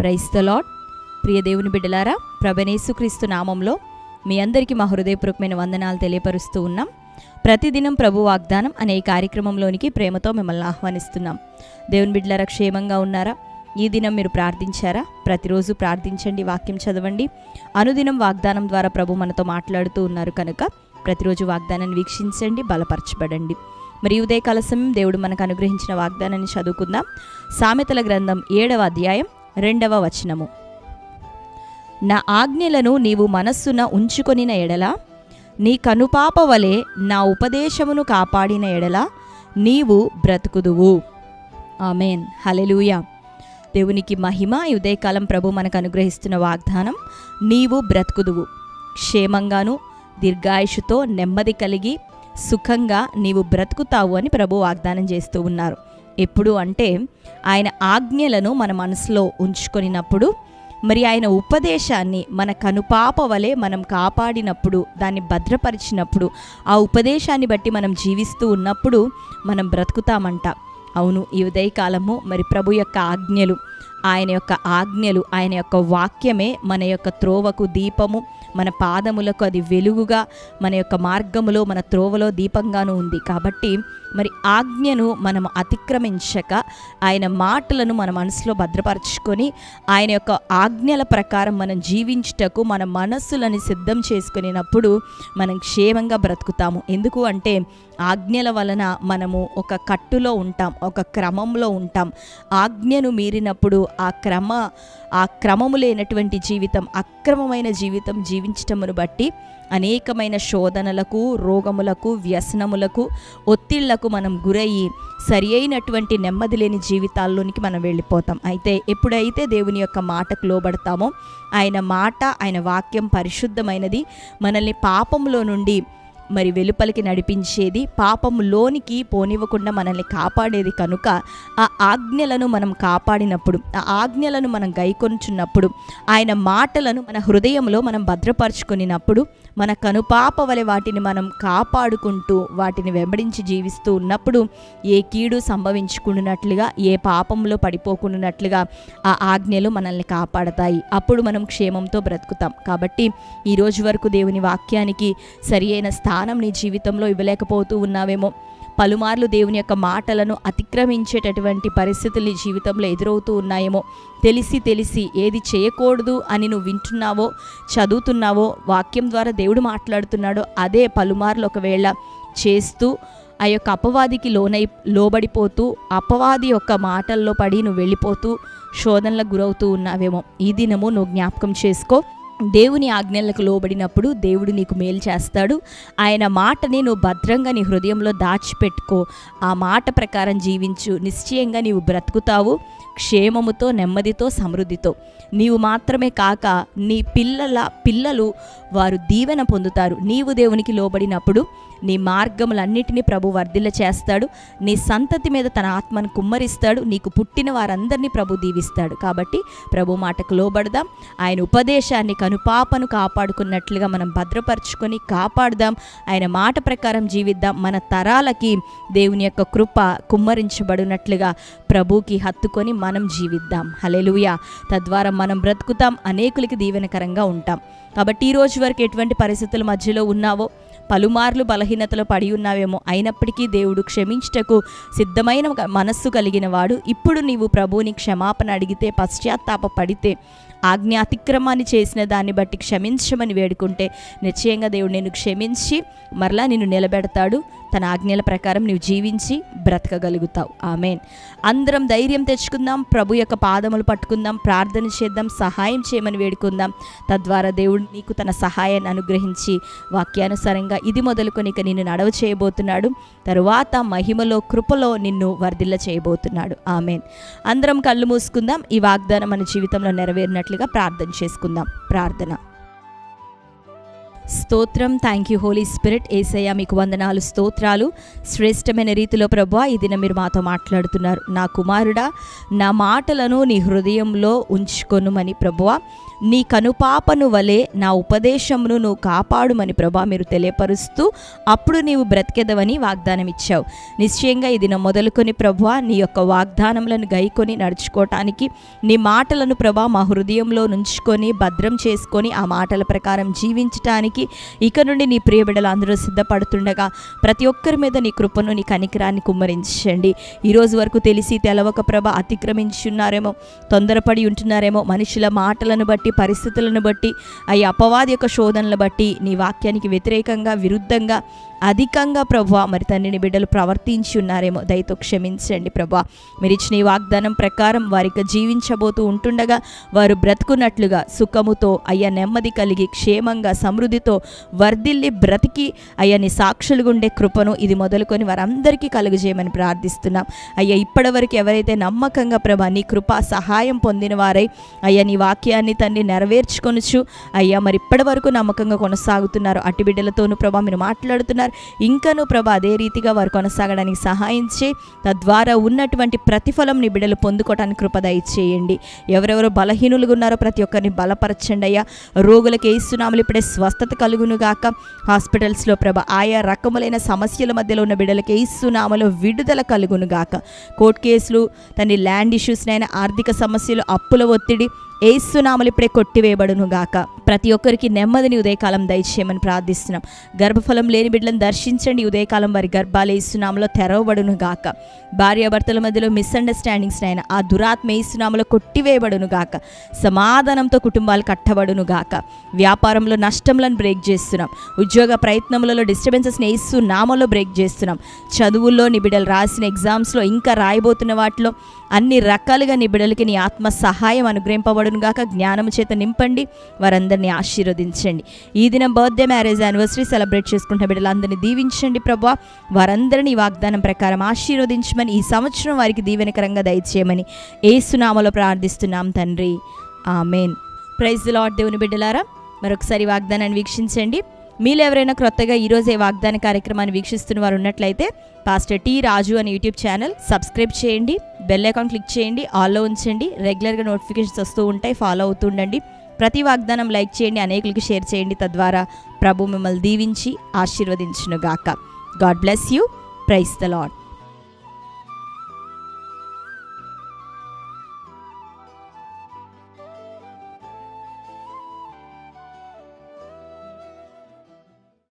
Price ప్రియ దేవుని బిడ్డలారా ప్రభనేసుక్రీస్తు నామంలో మీ అందరికీ మా హృదయపూర్వకమైన వందనాలు తెలియపరుస్తూ ఉన్నాం. ప్రతిదినం ప్రభు వాగ్దానం అనే ఈ కార్యక్రమంలోనికి ప్రేమతో మిమ్మల్ని ఆహ్వానిస్తున్నాం. దేవుని బిడ్డలారా క్షేమంగా ఉన్నారా? ఈ దినం మీరు ప్రార్థించారా? ప్రతిరోజు ప్రార్థించండి వాక్యం చదవండి. అనుదినం వాగ్దానం ద్వారా ప్రభు మనతో మాట్లాడుతూ ఉన్నారు కనుక ప్రతిరోజు వాగ్దానాన్ని వీక్షించండి బలపరచబడండి. మరి ఉదయకాల సమయం దేవుడు మనకు అనుగ్రహించిన వాగ్దానాన్ని చదువుకుందాం. సామెతల గ్రంథం ఏడవ అధ్యాయం రెండవ వచనము. నా ఆజ్ఞలను నీవు మనస్సున ఉంచుకొనిన ఎడల నీ కనుపాప వలె నా ఉపదేశమును కాపాడిన ఎడల నీవు బ్రతుకుదువు. ఆమెన్. హలెలూయా దేవునికి మహిమ ఈ ఉదయకాలం ప్రభు మనకు అనుగ్రహిస్తున్న వాగ్దానం నీవు బ్రతుకుదువు. క్షేమంగాను దీర్ఘాయుషుతో నెమ్మది కలిగి సుఖంగా నీవు బ్రతుకుతావు అని ప్రభు వాగ్దానం చేస్తూ ఉన్నారు. ఎప్పుడు అంటే ఆయన ఆజ్ఞలను మన మనసులో ఉంచుకొనినప్పుడు మరి ఆయన ఉపదేశాన్ని మన కనుపాప వలె మనం కాపాడినప్పుడు దాన్ని భద్రపరిచినప్పుడు ఆ ఉపదేశాన్ని బట్టి మనం జీవిస్తూ ఉన్నప్పుడు మనం బ్రతుకుతామంట. అవును ఈ ఉదయకాలము మరి ప్రభు యొక్క ఆజ్ఞలు. ఆయన యొక్క ఆజ్ఞలు ఆయన యొక్క వాక్యమే మన యొక్క త్రోవకు దీపము మన పాదములకు అది వెలుగుగా మన యొక్క మార్గములో మన త్రోవలో దీపంగాను ఉంది. కాబట్టి మరి ఆజ్ఞను మనం అతిక్రమించక ఆయన మాటలను మన మనసులో భద్రపరచుకొని ఆయన యొక్క ఆజ్ఞల ప్రకారం మనం జీవించుటకు మన మనస్సులను సిద్ధం చేసుకునేటప్పుడు మనం క్షేమంగా బ్రతుకుతాము. ఎందుకు అంటే ఆజ్ఞల వలన మనము ఒక కట్టులో ఉంటాం ఒక క్రమంలో ఉంటాం. ఆజ్ఞను మీరినప్పుడు ఆ క్రమ ఆ క్రమము లేనటువంటి జీవితం అక్రమమైన జీవితం జీవించటమును బట్టి అనేకమైన శోధనలకు రోగములకు వ్యసనములకు ఒత్తిళ్ళకు మనం గురయ్యి సరి అయినటువంటి నెమ్మది లేని జీవితాల్లోనికి మనం వెళ్ళిపోతాం. అయితే ఎప్పుడైతే దేవుని యొక్క మాటకు లోబడతామో ఆయన మాట ఆయన వాక్యం పరిశుద్ధమైనది మనల్ని పాపంలో నుండి మరి వెలుపలికి నడిపించేది పాపములోనికి పోనివ్వకుండా మనల్ని కాపాడేది కనుక ఆ ఆజ్ఞలను మనం కాపాడినప్పుడు ఆ ఆజ్ఞలను మనం గైకొంచున్నప్పుడు ఆయన మాటలను మన హృదయంలో మనం భద్రపరుచుకునినప్పుడు మన కనుపాప వలె వాటిని మనం కాపాడుకుంటూ వాటిని వెంబడించి జీవిస్తూ ఉన్నప్పుడు ఏ కీడు సంభవించుకున్నట్లుగా ఏ పాపంలో పడిపోకున్నట్లుగా ఆ ఆజ్ఞలు మనల్ని కాపాడతాయి. అప్పుడు మనం క్షేమంతో బ్రతుకుతాం. కాబట్టి ఈ రోజు వరకు దేవుని వాక్యానికి సరి అయిన స్థానం నీ జీవితంలో ఇవ్వలేకపోతూ ఉన్నావేమో. పలుమార్లు దేవుని యొక్క మాటలను అతిక్రమించేటటువంటి పరిస్థితులు నీ జీవితంలో ఎదురవుతూ ఉన్నాయేమో. తెలిసి తెలిసి ఏది చేయకూడదు అని నువ్వు వింటున్నావో చదువుతున్నావో వాక్యం ద్వారా దేవుడు మాట్లాడుతున్నాడో అదే పలుమార్లు ఒకవేళ చేస్తూ ఆ యొక్క అపవాదికి లోనై లోబడిపోతూ అపవాది యొక్క మాటల్లో పడి నువ్వు వెళ్ళిపోతూ శోధనలకు గురవుతూ ఉన్నావేమో. ఈ దినము నువ్వు జ్ఞాపకం చేసుకో. దేవుని ఆజ్ఞలకు లోబడినప్పుడు దేవుడు నీకు మేలు చేస్తాడు. ఆయన మాటని నువ్వు భద్రంగా నీ హృదయంలో దాచిపెట్టుకో. ఆ మాట ప్రకారం జీవించు. నిశ్చయంగా నీవు బ్రతుకుతావు. క్షేమముతో నెమ్మదితో సమృద్ధితో. నీవు మాత్రమే కాక నీ పిల్లల పిల్లలు వారు దీవెన పొందుతారు. నీవు దేవునికి లోబడినప్పుడు నీ మార్గములన్నిటినీ ప్రభు వర్ధిల్ల చేస్తాడు. నీ సంతతి మీద తన ఆత్మను కుమ్మరిస్తాడు. నీకు పుట్టిన వారందరినీ ప్రభు దీవిస్తాడు. కాబట్టి ప్రభు మాటకు లోబడదాం. ఆయన ఉపదేశాన్ని కనుపాపను కాపాడుకున్నట్లుగా మనం భద్రపరుచుకొని కాపాడుదాం. ఆయన మాట ప్రకారం జీవిద్దాం. మన తరాలకి దేవుని యొక్క కృప కుమ్మరించబడినట్లుగా ప్రభుకి హత్తుకొని మనం జీవిద్దాం. హలెలుయ తద్వారా మనం బ్రతుకుతాం. అనేకులకి దీవెనకరంగా ఉంటాం. కాబట్టి ఈ రోజు వరకు ఎటువంటి పరిస్థితుల మధ్యలో ఉన్నావో పలుమార్లు బలహీనతలో పడి ఉన్నావేమో అయినప్పటికీ దేవుడు క్షమించుటకు సిద్ధమైన మనస్సు కలిగిన వాడు. ఇప్పుడు నీవు ప్రభువుని క్షమాపణ అడిగితే పశ్చాత్తాప పడితే ఆజ్ఞ అతిక్రమాన్ని చేసిన దాన్ని బట్టి క్షమించమని వేడుకుంటే నిశ్చయంగా దేవుడు నేను క్షమించి మరలా నిన్ను నిలబెడతాడు. తన ఆజ్ఞల ప్రకారం నువ్వు జీవించి బ్రతకగలుగుతావు. ఆమెన్. అందరం ధైర్యం తెచ్చుకుందాం. ప్రభు యొక్క పాదములు పట్టుకుందాం. ప్రార్థన చేద్దాం. సహాయం చేయమని వేడుకుందాం. తద్వారా దేవుడు నీకు తన సహాయాన్ని అనుగ్రహించి వాక్యానుసారంగా ఇది మొదలుకొని ఇక నిన్ను నడవ చేయబోతున్నాడు. తరువాత మహిమలో కృపలో నిన్ను వర్ధిల్ల చేయబోతున్నాడు. ఆమెన్. అందరం కళ్ళు మూసుకుందాం. ఈ వాగ్దానం మన జీవితంలో నెరవేరినట్లుగా ప్రార్థన చేసుకుందాం. ప్రార్థన. స్తోత్రం. Thank you Holy Spirit Yesayya మీకు వందనాలు స్తోత్రాలు. శ్రేష్టమైన రీతిలో ప్రభా ఈ దిన మీరు మాతో మాట్లాడుతున్నారు. నా కుమారుడా నా మాటలను నీ హృదయంలో ఉంచుకొనుమని ప్రభువా నీ కనుపాపను వలె నా ఉపదేశమును నువ్వు కాపాడుమని ప్రభా మీరు తెలియపరుస్తూ అప్పుడు నీవు బ్రతికెదవని వాగ్దానం ఇచ్చావు నిశ్చయంగా ఇది మొదలుకొని ప్రభా నీ యొక్క వాగ్దానములను గైకొని నడుచుకోవటానికి నీ మాటలను ప్రభా మా హృదయంలో నుంచుకొని భద్రం చేసుకొని ఆ మాటల ప్రకారం జీవించటానికి ఇక నుండి నీ ప్రియబిడ్డలు అందరూ సిద్ధపడుతుండగా ప్రతి ఒక్కరి మీద నీ కృపను నీ కనికరాన్ని కుమ్మరించండి. ఈ రోజు వరకు తెలిసి తెలవక ప్రభ అతిక్రమించున్నారేమో తొందరపడి ఉంటున్నారేమో మనుషుల మాటలను బట్టి పరిస్థితులను బట్టి అవి అపవాది యొక్క శోధనలు బట్టి నీ వాక్యానికి వ్యతిరేకంగా విరుద్ధంగా అధికంగా ప్రభా మరి తండ్రిని బిడ్డలు ప్రవర్తించి ఉన్నారేమో. దయతో క్షమించండి ప్రభు. మీరు ఇచ్చిన ఈ వాగ్దానం ప్రకారం వారికి జీవించబోతూ ఉంటుండగా వారు బ్రతుకున్నట్లుగా సుఖముతో అయ్యా నెమ్మది కలిగి క్షేమంగా సమృద్ధితో వర్ధిల్లి బ్రతికి అయ్యా నీ సాక్షులుగా ఉండే కృపను ఇది మొదలుకొని వారందరికీ కలుగజేయమని ప్రార్థిస్తున్నాం. అయ్యా ఇప్పటివరకు ఎవరైతే నమ్మకంగా ప్రభా నీ కృపా సహాయం పొందిన వారై అయ్యా నీ వాక్యాన్ని తన్ని నెరవేర్చుకొనుచు అయ్యా మరి ఇప్పటి వరకు నమ్మకంగా కొనసాగుతున్నారు. అటు బిడ్డలతోనూ ప్రభా మీరు మాట్లాడుతున్నారు. ఇంకనూ ప్రభా అదే రీతిగా వారు కొనసాగడానికి సహాయం చేయి తద్వారా ఉన్నటువంటి ప్రతిఫలం నీ బిడ్డలు పొందుకోవటానికి కృప చేయండి ఎవరెవరు బలహీనులుగా ఉన్నారో ప్రతి ఒక్కరిని బలపరచండి అయ్యా. రోగులకు వేస్తున్నాములు ఇప్పుడే స్వస్థత కలుగును గాక. హాస్పిటల్స్లో ప్రభ ఆయా రకములైన సమస్యల మధ్యలో ఉన్న బిడ్డలకి వేస్తున్నాములు విడుదల కలుగును గాక. కోర్టు కేసులు తన ల్యాండ్ ఇష్యూస్నైనా ఆర్థిక సమస్యలు అప్పుల ఒత్తిడి ఏసునామలు ఇప్పుడే కొట్టివేయబడును గాక. ప్రతి ఒక్కరికి నెమ్మదిని ఉదయకాలం దయచేయమని ప్రార్థిస్తున్నాం. గర్భఫలం లేని బిడ్డలను దర్శించండి. ఉదయకాలం వారి గర్భాలు ఏసునామలో తెరవబడును గాక. భార్యాభర్తల మధ్యలో మిస్అండర్స్టాండింగ్స్ అయిన ఆ దురాత్మ ఏసునామలో కొట్టివేయబడును గాక. సమాధానంతో కుటుంబాలు కట్టబడును గాక. వ్యాపారంలో నష్టంలను బ్రేక్ చేస్తున్నాం. ఉద్యోగ ప్రయత్నములలో డిస్టర్బెన్సెస్ని ఏసు నామలో బ్రేక్ చేస్తున్నాం. చదువుల్లో నిబిడలు రాసిన ఎగ్జామ్స్లో ఇంకా రాయబోతున్న వాటిలో అన్ని రకాలుగా నిబిడలకి నీ ఆత్మ సహాయం అనుగ్రహింపబడు గాక జ్ఞానము చేత నింపండి వారందరినీ ఆశీర్వదించండి. ఈ దినం బర్త్డే మ్యారేజ్ యానివర్సరీ సెలబ్రేట్ చేసుకుంటున్న బిడ్డలందరినీ దీవించండి ప్రభా వారందరినీ వాగ్దానం ప్రకారం ఆశీర్వదించమని ఈ సంవత్సరం వారికి దీవెనకరంగా దయచేయమని ఏసునామలో ప్రార్థిస్తున్నాం తండ్రి. ఆమెన్. ప్రైజ్ లాడ్ దేవుని బిడ్డలారా మరొకసారి వాగ్దానాన్ని వీక్షించండి. మీలో ఎవరైనా క్రొత్తగా ఈరోజే వాగ్దాన కార్యక్రమాన్ని వీక్షిస్తున్న వారు ఉన్నట్లయితే పాస్టర్ టీ రాజు అనే యూట్యూబ్ ఛానల్ సబ్స్క్రైబ్ చేయండి. బెల్ ఐకాన్ క్లిక్ చేయండి ఆల్లో ఉంచండి. రెగ్యులర్గా నోటిఫికేషన్స్ వస్తూ ఉంటాయి ఫాలో అవుతుండండి. ప్రతి వాగ్దానం లైక్ చేయండి అనేకులకి షేర్ చేయండి. తద్వారా ప్రభు మిమ్మల్ని దీవించి ఆశీర్వదించునుగాక. God bless you praise the Lord